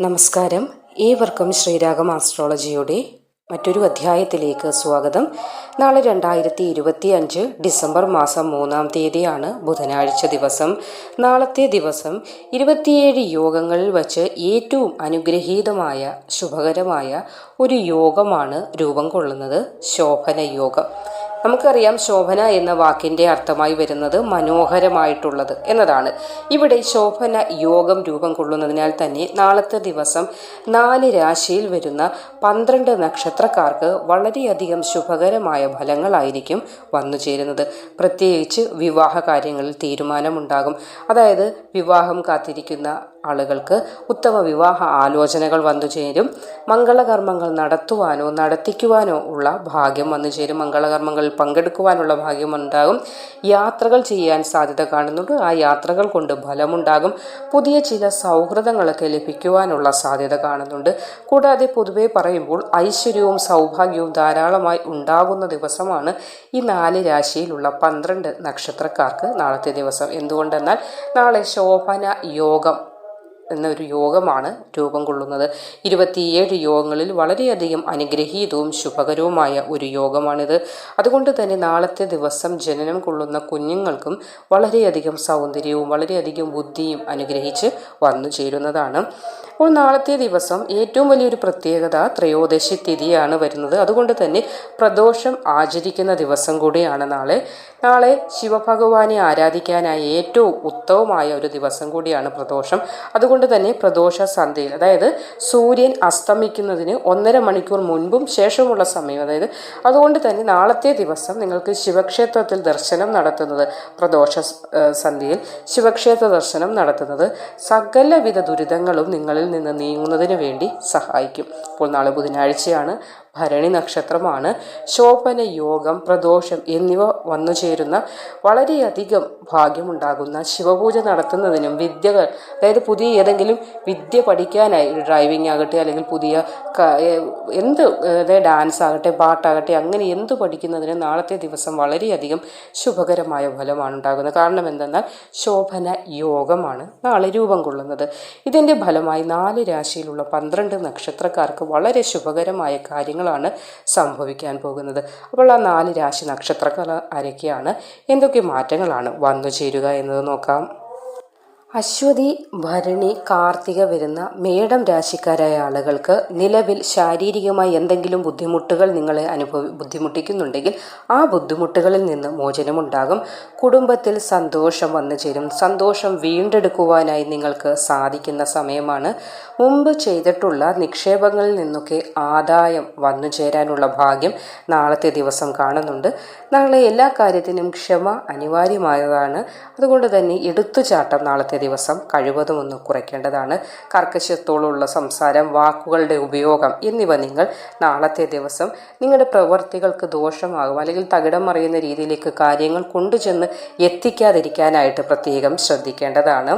നമസ്കാരം. ഏവർക്കും ശ്രീരാഗം ആസ്ട്രോളജിയുടെ മറ്റൊരു അധ്യായത്തിലേക്ക് സ്വാഗതം. നാളെ രണ്ടായിരത്തി ഇരുപത്തി അഞ്ച് ഡിസംബർ മാസം മൂന്നാം തീയതിയാണ് ബുധനാഴ്ച ദിവസം. നാളത്തെ ദിവസം ഇരുപത്തിയേഴ് യോഗങ്ങളിൽ വച്ച് ഏറ്റവും അനുഗ്രഹീതമായ ശുഭകരമായ ഒരു യോഗമാണ് രൂപം കൊള്ളുന്നത് ശോഭന യോഗം നമുക്കറിയാം ശോഭന എന്ന വാക്കിന്റെ അർത്ഥമായി വരുന്നത് മനോഹരമായിട്ടുള്ളത് എന്നതാണ്. ഇവിടെ ശോഭന യോഗം രൂപം കൊള്ളുന്നതിനാൽ തന്നെ നാളത്തെ ദിവസം നാല് രാശിയിൽ വരുന്ന പന്ത്രണ്ട് നക്ഷത്രക്കാർക്ക് വളരെയധികം ശുഭകരമായ ഫലങ്ങളായിരിക്കും വന്നു ചേരുന്നത്. പ്രത്യേകിച്ച് വിവാഹ കാര്യങ്ങളിൽ തീരുമാനമുണ്ടാകും. അതായത് വിവാഹം കാത്തിരിക്കുന്ന ആളുകൾക്ക് ഉത്തമ വിവാഹ ആലോചനകൾ വന്നു ചേരും. മംഗളകർമ്മങ്ങൾ നടത്തുവാനോ നടത്തിക്കുവാനോ ഉള്ള ഭാഗ്യം വന്നു ചേരും. മംഗളകർമ്മങ്ങളിൽ പങ്കെടുക്കുവാനുള്ള ഭാഗ്യം ഉണ്ടാകും. യാത്രകൾ ചെയ്യാൻ സാധ്യത കാണുന്നുണ്ട്. ആ യാത്രകൾ കൊണ്ട് ഫലമുണ്ടാകും. പുതിയ ചില സൗഹൃദങ്ങളൊക്കെ ലഭിക്കുവാനുള്ള സാധ്യത കാണുന്നുണ്ട്. കൂടാതെ പൊതുവെ പറയുമ്പോൾ ഐശ്വര്യവും സൗഭാഗ്യവും ധാരാളമായി ഉണ്ടാകുന്ന ദിവസമാണ് ഈ നാല് രാശിയിലുള്ള പന്ത്രണ്ട് നക്ഷത്രക്കാർക്ക് നാളത്തെ ദിവസം. എന്തുകൊണ്ടെന്നാൽ നാളെ ശോഭന യോഗം എന്നൊരു യോഗമാണ് രൂപം കൊള്ളുന്നത്. ഇരുപത്തിയേഴ് യോഗങ്ങളിൽ വളരെയധികം അനുഗ്രഹീതവും ശുഭകരവുമായ ഒരു യോഗമാണിത്. അതുകൊണ്ട് തന്നെ നാളത്തെ ദിവസം ജനനം കൊള്ളുന്ന കുഞ്ഞുങ്ങൾക്കും വളരെയധികം സൗന്ദര്യവും വളരെയധികം ബുദ്ധിയും അനുഗ്രഹിച്ച് വന്നു ചേരുന്നതാണ്. അപ്പോൾ നാളത്തെ ദിവസം ഏറ്റവും വലിയൊരു പ്രത്യേകത ത്രയോദശി തിഥിയാണ് വരുന്നത്. അതുകൊണ്ട് തന്നെ പ്രദോഷം ആചരിക്കുന്ന ദിവസം കൂടിയാണ് നാളെ. നാളെ ശിവഭഗവാനെ ആരാധിക്കാനായി ഏറ്റവും ഉത്തമമായ ഒരു ദിവസം കൂടിയാണ് പ്രദോഷം. അതുകൊണ്ട് തന്നെ പ്രദോഷ സന്ധ്യയിൽ അതായത് സൂര്യൻ അസ്തമിക്കുന്നതിന് ഒന്നര മണിക്കൂർ മുൻപും ശേഷമുള്ള സമയം അതായത് അതുകൊണ്ട് തന്നെ നാളത്തെ ദിവസം നിങ്ങൾക്ക് ശിവക്ഷേത്രത്തിൽ ദർശനം നടത്തുന്നത് പ്രദോഷ സന്ധ്യയിൽ ശിവക്ഷേത്ര ദർശനം നടത്തുന്നത് സകലവിധ ദുരിതങ്ങളും നിങ്ങളിൽ നിന്ന് നീങ്ങുന്നതിന് വേണ്ടി സഹായിക്കും. അപ്പോൾ നാളെ ബുധനാഴ്ചയാണ് ഭരണി നക്ഷത്രമാണ്. ശോഭന യോഗം പ്രദോഷം എന്നിവ വന്നു ചേരുന്ന വളരെയധികം ഭാഗ്യമുണ്ടാകുന്ന ശിവപൂജ നടത്തുന്നതിനും വിദ്യകൾ അതായത് പുതിയ ഏതെങ്കിലും വിദ്യ പഠിക്കാനായി ഡ്രൈവിംഗ് ആകട്ടെ അല്ലെങ്കിൽ പുതിയ എന്ത് ഡാൻസ് ആകട്ടെ പാട്ടാകട്ടെ അങ്ങനെ എന്ത് പഠിക്കുന്നതിനും നാളത്തെ ദിവസം വളരെയധികം ശുഭകരമായ ഫലമാണ് ഉണ്ടാകുന്നത്. കാരണം എന്തെന്നാൽ ശോഭന യോഗമാണ് നാളെ രൂപം കൊള്ളുന്നത്. ഇതിന്റെ ഫലമായി നാല് രാശിയിലുള്ള പന്ത്രണ്ട് നക്ഷത്രക്കാർക്ക് വളരെ ശുഭകരമായ കാര്യങ്ങൾ മാറ്റങ്ങളാണ് സംഭവിക്കാൻ പോകുന്നത്. അപ്പോൾ ആ നാല് രാശി നക്ഷത്രങ്ങൾ ആരൊക്കെയാണ് എന്തൊക്കെ മാറ്റങ്ങളാണ് വന്നു ചേരുക എന്നത് നോക്കാം. അശ്വതി ഭരണി കാർത്തിക വരുന്ന മേടം രാശിക്കാരായ ആളുകൾക്ക് നിലവിൽ ശാരീരികമായി എന്തെങ്കിലും ബുദ്ധിമുട്ടുകൾ നിങ്ങളെ അനുഭവി ബുദ്ധിമുട്ടിക്കുന്നുണ്ടെങ്കിൽ ആ ബുദ്ധിമുട്ടുകളിൽ നിന്ന് മോചനമുണ്ടാകും. കുടുംബത്തിൽ സന്തോഷം വന്നു ചേരും. സന്തോഷം വീണ്ടെടുക്കുവാനായി നിങ്ങൾക്ക് സാധിക്കുന്ന സമയമാണ്. മുമ്പ് ചെയ്തിട്ടുള്ള നിക്ഷേപങ്ങളിൽ നിന്നൊക്കെ ആദായം വന്നു ചേരാനുള്ള ഭാഗ്യം നാളത്തെ ദിവസം കാണുന്നുണ്ട്. നാളെ എല്ലാ കാര്യത്തിനും ക്ഷമ അനിവാര്യമായതാണ്. അതുകൊണ്ട് തന്നെ എടുത്തുചാട്ടം നാളത്തെ ദിവസം കഴിവതും ഒന്ന് കുറയ്ക്കേണ്ടതാണ്. കർക്കശത്തോടുള്ള സംസാരം വാക്കുകളുടെ ഉപയോഗം എന്നിവ നിങ്ങൾ നാളത്തെ ദിവസം നിങ്ങളുടെ പ്രവൃത്തികൾക്ക് ദോഷമാകും. അല്ലെങ്കിൽ തകിടം മറിയുന്ന രീതിയിലേക്ക് കാര്യങ്ങൾ കൊണ്ടുചെന്ന് എത്തിക്കാതിരിക്കാനായിട്ട് പ്രത്യേകം ശ്രദ്ധിക്കേണ്ടതാണ്.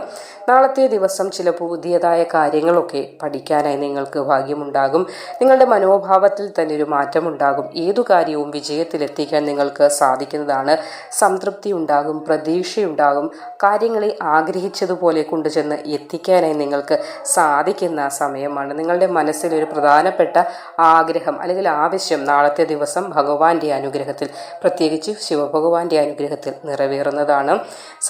നാളത്തെ ദിവസം ചില പുതിയതായ കാര്യങ്ങളൊക്കെ പഠിക്കാനായി നിങ്ങൾക്ക് ഭാഗ്യമുണ്ടാകും. നിങ്ങളുടെ മനോഭാവത്തിൽ തന്നെ ഒരു മാറ്റമുണ്ടാകും. ഏതു കാര്യവും വിജയത്തിലെത്തിക്കാൻ നിങ്ങൾക്ക് സാധിക്കുന്നതാണ്. സംതൃപ്തി ഉണ്ടാകും പ്രതീക്ഷയുണ്ടാകും. കാര്യങ്ങളെ ആഗ്രഹിച്ചതുപോലെ കൊണ്ടുചെന്ന് എത്തിക്കാനായി നിങ്ങൾക്ക് സാധിക്കുന്ന സമയമാണ്. നിങ്ങളുടെ മനസ്സിൽ ഒരു പ്രധാനപ്പെട്ട ആഗ്രഹം അല്ലെങ്കിൽ ആവശ്യം നാളത്തെ ദിവസം ഭഗവാന്റെ അനുഗ്രഹത്തിൽ പ്രത്യേകിച്ച് ശിവഭഗവാന്റെ അനുഗ്രഹത്തിൽ നിറവേറുന്നതാണ്.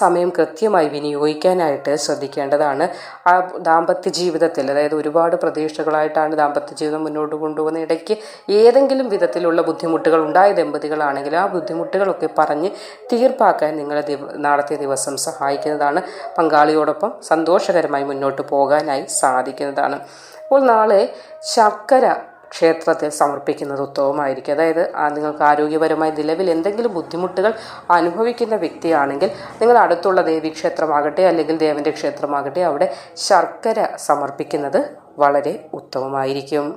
സമയം കൃത്യമായി വിനിയോഗിക്കാനായിട്ട് ശ്രദ്ധിക്കേണ്ടതാണ്. ആ ദാമ്പത്യ ജീവിതത്തിൽ അതായത് ഒരുപാട് പ്രതീക്ഷകളായിട്ടാണ് ദാമ്പത്യ ജീവിതം മുന്നോട്ട് കൊണ്ടുപോകുന്ന ഇടയ്ക്ക് ഏതെങ്കിലും വിധത്തിലുള്ള ബുദ്ധിമുട്ടുകൾ ഉണ്ടായ ദമ്പതികളാണെങ്കിൽ ആ ബുദ്ധിമുട്ടുകളൊക്കെ പറഞ്ഞ് തീർപ്പാക്കാൻ നിങ്ങളെ നാളത്തെ ദിവസം സഹായിക്കുന്നതാണ്. പങ്കാളിയോടൊപ്പം സന്തോഷകരമായി മുന്നോട്ട് പോകാനായി സാധിക്കുന്നതാണ്. അപ്പോൾ നാളെ ശർക്കര ക്ഷേത്രത്തിൽ സമർപ്പിക്കുന്നത് ഉത്തമമായിരിക്കും. അതായത് നിങ്ങൾക്ക് ആരോഗ്യപരമായി നിലവിൽ എന്തെങ്കിലും ബുദ്ധിമുട്ടുകൾ അനുഭവിക്കുന്ന വ്യക്തിയാണെങ്കിൽ നിങ്ങൾ അടുത്തുള്ള ദേവീക്ഷേത്രമാകട്ടെ അല്ലെങ്കിൽ ദേവന്റെ ക്ഷേത്രമാകട്ടെ അവിടെ ശർക്കര സമർപ്പിക്കുന്നത് വളരെ ഉത്തമമായിരിക്കും.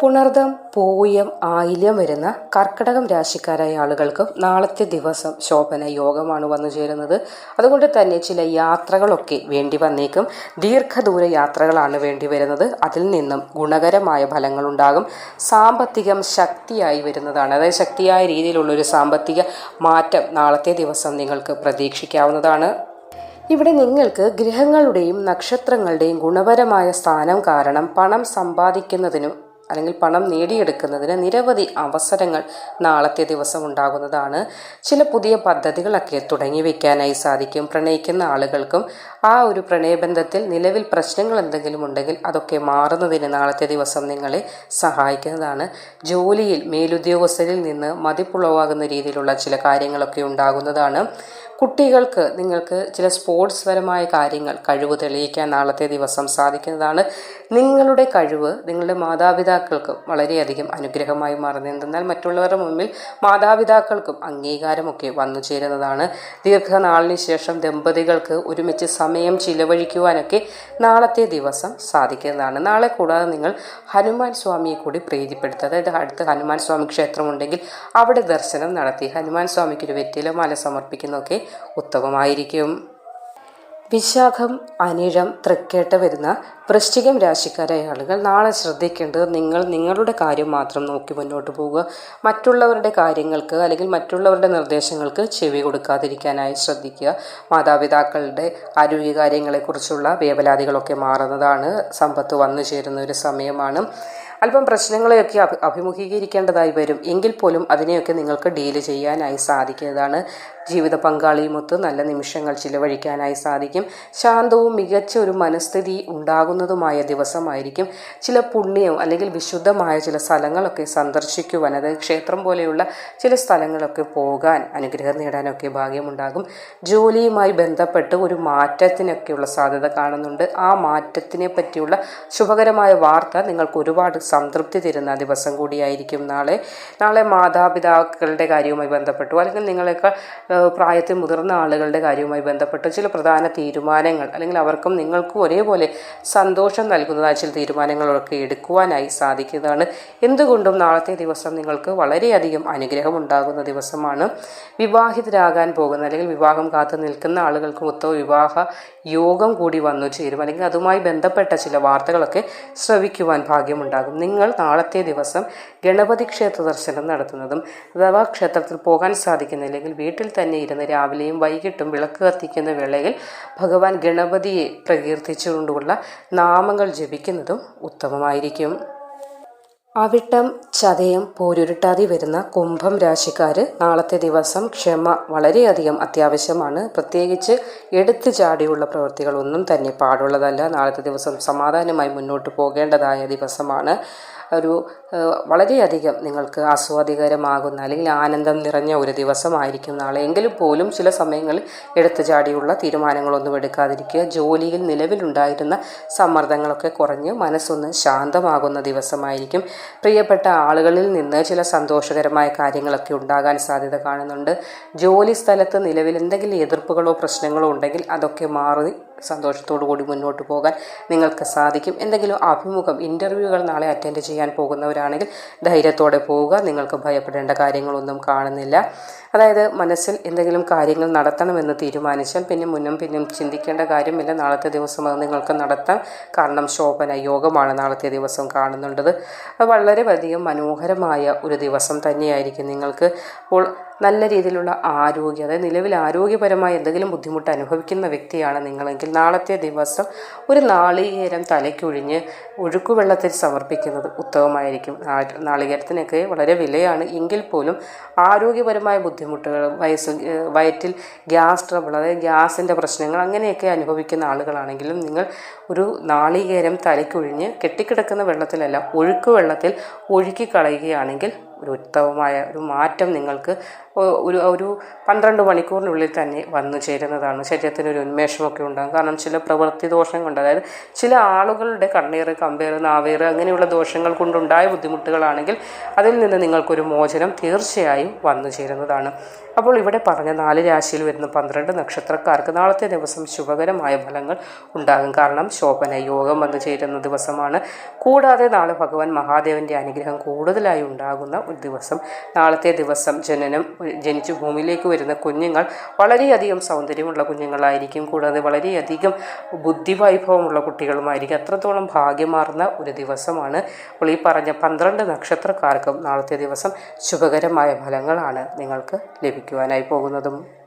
പുണർദം പൂയം ആയില്യം വരുന്ന കർക്കടകം രാശിക്കാരായ ആളുകൾക്ക് നാളത്തെ ദിവസം ശോഭന യോഗമാണ് വന്നു ചേരുന്നത്. അതുകൊണ്ട് തന്നെ ചില യാത്രകളൊക്കെ വേണ്ടി വന്നേക്കും. ദീർഘദൂര യാത്രകളാണ് വേണ്ടി വരുന്നത്. അതിൽ നിന്നും ഗുണകരമായ ഫലങ്ങളുണ്ടാകും സാമ്പത്തികം ശക്തിയായി വരുന്നതാണ്. അതായത് ശക്തിയായ രീതിയിലുള്ളൊരു സാമ്പത്തിക മാറ്റം നാളത്തെ ദിവസം നിങ്ങൾക്ക് പ്രതീക്ഷിക്കാവുന്നതാണ്. ഇവിടെ നിങ്ങൾക്ക് ഗ്രഹങ്ങളുടെയും നക്ഷത്രങ്ങളുടെയും ഗുണപരമായ സ്ഥാനം കാരണം പണം സമ്പാദിക്കുന്നതിനും അല്ലെങ്കിൽ പണം നേടിയെടുക്കുന്നതിന് നിരവധി അവസരങ്ങൾ നാളത്തെ ദിവസം ഉണ്ടാകുന്നതാണ്. ചില പുതിയ പദ്ധതികളൊക്കെ തുടങ്ങി വയ്ക്കാനായി സാധിക്കും. പ്രണയിക്കുന്ന ആളുകൾക്കും ആ ഒരു പ്രണയബന്ധത്തിൽ നിലവിൽ പ്രശ്നങ്ങൾ എന്തെങ്കിലും ഉണ്ടെങ്കിൽ അതൊക്കെ മാറുന്നതിന് നാളത്തെ ദിവസം നിങ്ങളെ സഹായിക്കുന്നതാണ്. ജോലിയിൽ മേലുദ്യോഗസ്ഥരിൽ നിന്ന് മതിപ്പുളവാകുന്ന രീതിയിലുള്ള ചില കാര്യങ്ങളൊക്കെ ഉണ്ടാകുന്നതാണ്. കുട്ടികൾക്ക് നിങ്ങൾക്ക് ചില സ്പോർട്സ് പരമായ കാര്യങ്ങൾ കഴിവ് തെളിയിക്കാൻ നാളത്തെ ദിവസം സാധിക്കുന്നതാണ്. നിങ്ങളുടെ കഴിവ് നിങ്ങളുടെ മാതാപിതാക്കൾക്ക് വളരെയധികം അനുഗ്രഹമായി മാറുന്നത് എന്തെന്നാൽ മറ്റുള്ളവരുടെ മുമ്പിൽ മാതാപിതാക്കൾക്കും അംഗീകാരമൊക്കെ വന്നു ചേരുന്നതാണ്. ദീർഘനാളിന് ശേഷം ദമ്പതികൾക്ക് ഒരുമിച്ച് സമയം ചിലവഴിക്കുവാനൊക്കെ നാളത്തെ ദിവസം സാധിക്കുന്നതാണ്. നാളെ കൂടാതെ നിങ്ങൾ ഹനുമാൻ സ്വാമിയെ കൂടി പ്രീതിപ്പെടുത്തുക. അതായത് അടുത്ത് ഹനുമാൻ സ്വാമി ക്ഷേത്രമുണ്ടെങ്കിൽ അവിടെ ദർശനം നടത്തി ഹനുമാൻ സ്വാമിക്ക് ഒരു വെറ്റിലമാല സമർപ്പിക്കുന്നതൊക്കെ ഉത്തമമായിരിക്കും. വിശാഖം അനിഴം തൃക്കേട്ട വരുന്ന വൃശ്ചികം രാശിക്കാരായ ആളുകൾ നാളെ ശ്രദ്ധിക്കേണ്ടത് നിങ്ങൾ നിങ്ങളുടെ കാര്യം മാത്രം നോക്കി മുന്നോട്ട് പോവുക. മറ്റുള്ളവരുടെ കാര്യങ്ങൾക്ക് അല്ലെങ്കിൽ മറ്റുള്ളവരുടെ നിർദ്ദേശങ്ങൾക്ക് ചെവി കൊടുക്കാതിരിക്കാനായി ശ്രദ്ധിക്കുക. മാതാപിതാക്കളുടെ ആരോഗ്യകാര്യങ്ങളെക്കുറിച്ചുള്ള വേവലാതികളൊക്കെ മാറുന്നതാണ്. സമ്പത്ത് വന്നു ചേരുന്ന ഒരു സമയമാണ്. അല്പം പ്രശ്നങ്ങളെയൊക്കെ അഭി അഭിമുഖീകരിക്കേണ്ടതായി വരും. എങ്കിൽ പോലും അതിനെയൊക്കെ നിങ്ങൾക്ക് ഡീൽ ചെയ്യാനായി സാധിക്കുന്നതാണ്. ജീവിത പങ്കാളിയുമൊത്ത് നല്ല നിമിഷങ്ങൾ ചിലവഴിക്കാനായി സാധിക്കും. ശാന്തവും മികച്ച ഒരു മനസ്ഥിതി ഉണ്ടാകുന്നതുമായ ദിവസമായിരിക്കും. ചില പുണ്യവും അല്ലെങ്കിൽ വിശുദ്ധമായ ചില സ്ഥലങ്ങളൊക്കെ സന്ദർശിക്കുവാൻ അതായത് ക്ഷേത്രം പോലെയുള്ള ചില സ്ഥലങ്ങളൊക്കെ പോകാൻ അനുഗ്രഹം നേടാനൊക്കെ ഭാഗ്യമുണ്ടാകും. ജോലിയുമായി ബന്ധപ്പെട്ട് ഒരു മാറ്റത്തിനൊക്കെയുള്ള സാധ്യത കാണുന്നുണ്ട്. ആ മാറ്റത്തിനെ പറ്റിയുള്ള ശുഭകരമായ വാർത്ത നിങ്ങൾക്ക് ഒരുപാട് സംതൃപ്തി തരുന്ന ദിവസം കൂടിയായിരിക്കും. നാളെ നാളെ മാതാപിതാക്കളുടെ കാര്യവുമായി ബന്ധപ്പെട്ടു അല്ലെങ്കിൽ നിങ്ങളെക്കാൾ പ്രായത്തിൽ മുതിർന്ന ആളുകളുടെ കാര്യവുമായി ബന്ധപ്പെട്ട് ചില പ്രധാന തീരുമാനങ്ങൾ അല്ലെങ്കിൽ അവർക്കും നിങ്ങൾക്കും ഒരേപോലെ സന്തോഷം നൽകുന്നതായ ചില തീരുമാനങ്ങളൊക്കെ എടുക്കുവാനായി സാധിക്കുന്നതാണ്. എന്തുകൊണ്ടും നാളത്തെ ദിവസം നിങ്ങൾക്ക് വളരെയധികം അനുഗ്രഹം ഉണ്ടാകുന്ന ദിവസമാണ്. വിവാഹിതരാകാൻ പോകുന്ന അല്ലെങ്കിൽ വിവാഹം കാത്തു നിൽക്കുന്ന ആളുകൾക്ക് മൊത്തം വിവാഹ യോഗം കൂടി വന്നു ചേരും അല്ലെങ്കിൽ അതുമായി ബന്ധപ്പെട്ട ചില വാർത്തകളൊക്കെ ശ്രവിക്കുവാൻ ഭാഗ്യമുണ്ടാകും. നിങ്ങൾ നാളത്തെ ദിവസം ഗണപതി ക്ഷേത്ര ദർശനം നടത്തുന്നതും അഥവാ ക്ഷേത്രത്തിൽ പോകാൻ സാധിക്കുന്നില്ലെങ്കിൽ വീട്ടിൽ തന്നെ ഇരുന്ന് രാവിലെയും വൈകിട്ടും വിളക്ക് കത്തിക്കുന്ന വേളയിൽ ഭഗവാൻ ഗണപതിയെ പ്രകീർത്തിച്ചുകൊണ്ടുള്ള നാമങ്ങൾ ജപിക്കുന്നതും ഉത്തമമായിരിക്കും. അവിട്ടം ചതയം പോരുരുട്ടാതി വരുന്ന കുംഭം രാശിക്കാർ നാളത്തെ ദിവസം ക്ഷമ വളരെയധികം അത്യാവശ്യമാണ്. പ്രത്യേകിച്ച് എടുത്തു ചാടിയുള്ള പ്രവൃത്തികളൊന്നും തന്നെ പാടുള്ളതല്ല. നാളത്തെ ദിവസം സമാധാനമായി മുന്നോട്ട് പോകേണ്ടതായ ദിവസമാണ്. ഒരു വളരെയധികം നിങ്ങൾക്ക് ആസ്വാദികരമാകുന്ന അല്ലെങ്കിൽ ആനന്ദം നിറഞ്ഞ ഒരു ദിവസമായിരിക്കും നാളെ. എങ്കിലും പോലും ചില സമയങ്ങളിൽ എടുത്തുചാടിയുള്ള തീരുമാനങ്ങളൊന്നും എടുക്കാതിരിക്കുക. ജോലിയിൽ നിലവിലുണ്ടായിരുന്ന സമ്മർദ്ദങ്ങളൊക്കെ കുറഞ്ഞ് മനസ്സൊന്ന് ശാന്തമാകുന്ന ദിവസമായിരിക്കും. പ്രിയപ്പെട്ട ആളുകളിൽ നിന്ന് ചില സന്തോഷകരമായ കാര്യങ്ങളൊക്കെ ഉണ്ടാകാൻ സാധ്യത കാണുന്നുണ്ട്. ജോലി സ്ഥലത്ത് നിലവിൽ എന്തെങ്കിലും എതിർപ്പുകളോ പ്രശ്നങ്ങളോ ഉണ്ടെങ്കിൽ അതൊക്കെ മാറി സന്തോഷത്തോടു കൂടി മുന്നോട്ട് പോകാൻ നിങ്ങൾക്ക് സാധിക്കും. എന്തെങ്കിലും അഭിമുഖം ഇന്റർവ്യൂകൾ നാളെ അറ്റൻഡ് ചെയ്യാൻ പോകുന്നവരാണെങ്കിൽ ധൈര്യത്തോടെ പോവുക. നിങ്ങൾക്ക് ഭയപ്പെടേണ്ട കാര്യങ്ങളൊന്നും കാണുന്നില്ല. അതായത് മനസ്സിൽ എന്തെങ്കിലും കാര്യങ്ങൾ നടത്തണമെന്ന് തീരുമാനിച്ചാൽ പിന്നെ മുന്നും പിന്നും ചിന്തിക്കേണ്ട കാര്യമില്ല. നാളത്തെ ദിവസം അത് നിങ്ങൾക്ക് നടത്താം. കാരണം ശോഭന യോഗമാണ് നാളത്തെ ദിവസം കാണുന്നുണ്ടത്. വളരെ അധികം മനോഹരമായ ഒരു ദിവസം തന്നെയായിരിക്കും നിങ്ങൾക്ക്. അപ്പോൾ നല്ല രീതിയിലുള്ള ആരോഗ്യം അതായത് നിലവിൽ ആരോഗ്യപരമായ എന്തെങ്കിലും ബുദ്ധിമുട്ട് അനുഭവിക്കുന്ന വ്യക്തിയാണ് നിങ്ങളെങ്കിൽ നാളത്തെ ദിവസം ഒരു നാളികേരം തലയ്ക്കൊഴിഞ്ഞ് ഒഴുക്കുവെള്ളത്തിൽ സമർപ്പിക്കുന്നത് ഉത്തമമായിരിക്കും. നാളികേരത്തിനൊക്കെ വളരെ വിലയാണ്. എങ്കിൽ പോലും ആരോഗ്യപരമായ ബുദ്ധിമുട്ടുകൾ വയസ്സ് വയറ്റിൽ ഗ്യാസ് ട്രബിൾ അതായത് ഗ്യാസിന്റെ പ്രശ്നങ്ങൾ അങ്ങനെയൊക്കെ അനുഭവിക്കുന്ന ആളുകളാണെങ്കിലും നിങ്ങൾ ഒരു നാളികേരം തലയ്ക്കൊഴിഞ്ഞ് കെട്ടിക്കിടക്കുന്ന വെള്ളത്തിലല്ല ഒഴുക്ക് വെള്ളത്തിൽ ഒഴുക്കി കളയുകയാണെങ്കിൽ ഒരു ഉത്തമമായ ഒരു മാറ്റം നിങ്ങൾക്ക് ഒരു ഒരു പന്ത്രണ്ട് മണിക്കൂറിനുള്ളിൽ തന്നെ വന്നു ചേരുന്നതാണ് ശരീരത്തിന് ഒരു ഉന്മേഷമൊക്കെ ഉണ്ടാകും. കാരണം ചില പ്രവൃത്തി ദോഷം കൊണ്ട് അതായത് ചില ആളുകളുടെ കണ്ണീർ കമ്പേർ നാവേർ അങ്ങനെയുള്ള ദോഷങ്ങൾ കൊണ്ടുണ്ടായ ബുദ്ധിമുട്ടുകളാണെങ്കിൽ അതിൽ നിന്ന് നിങ്ങൾക്കൊരു മോചനം തീർച്ചയായും വന്നു ചേരുന്നതാണ്. അപ്പോൾ ഇവിടെ പറഞ്ഞ നാല് രാശിയിൽ വരുന്ന പന്ത്രണ്ട് നക്ഷത്രക്കാർക്ക് നാളത്തെ ദിവസം ശുഭകരമായ ഫലങ്ങൾ ഉണ്ടാകും. കാരണം ശോഭന യോഗം വന്നു ചേരുന്ന ദിവസമാണ്. കൂടാതെ നാളെ ഭഗവാൻ മഹാദേവന്റെ അനുഗ്രഹം കൂടുതലായി ഉണ്ടാകുന്ന ഒരു ദിവസം. നാളത്തെ ദിവസം ജനനം ജനിച്ചു ഭൂമിയിലേക്ക് വരുന്ന കുഞ്ഞുങ്ങൾ വളരെയധികം സൗന്ദര്യമുള്ള കുഞ്ഞുങ്ങളായിരിക്കും. കൂടാതെ വളരെയധികം ബുദ്ധിവൈഭവമുള്ള കുട്ടികളുമായിരിക്കും. അത്രത്തോളം ഭാഗ്യമാർന്ന ഒരു ദിവസമാണ്. അപ്പോൾ ഈ പറഞ്ഞ പന്ത്രണ്ട് നക്ഷത്രക്കാർക്കും നാളത്തെ ദിവസം ശുഭകരമായ ഫലങ്ങളാണ് നിങ്ങൾക്ക് ലഭിക്കുവാനായി പോകുന്നതും.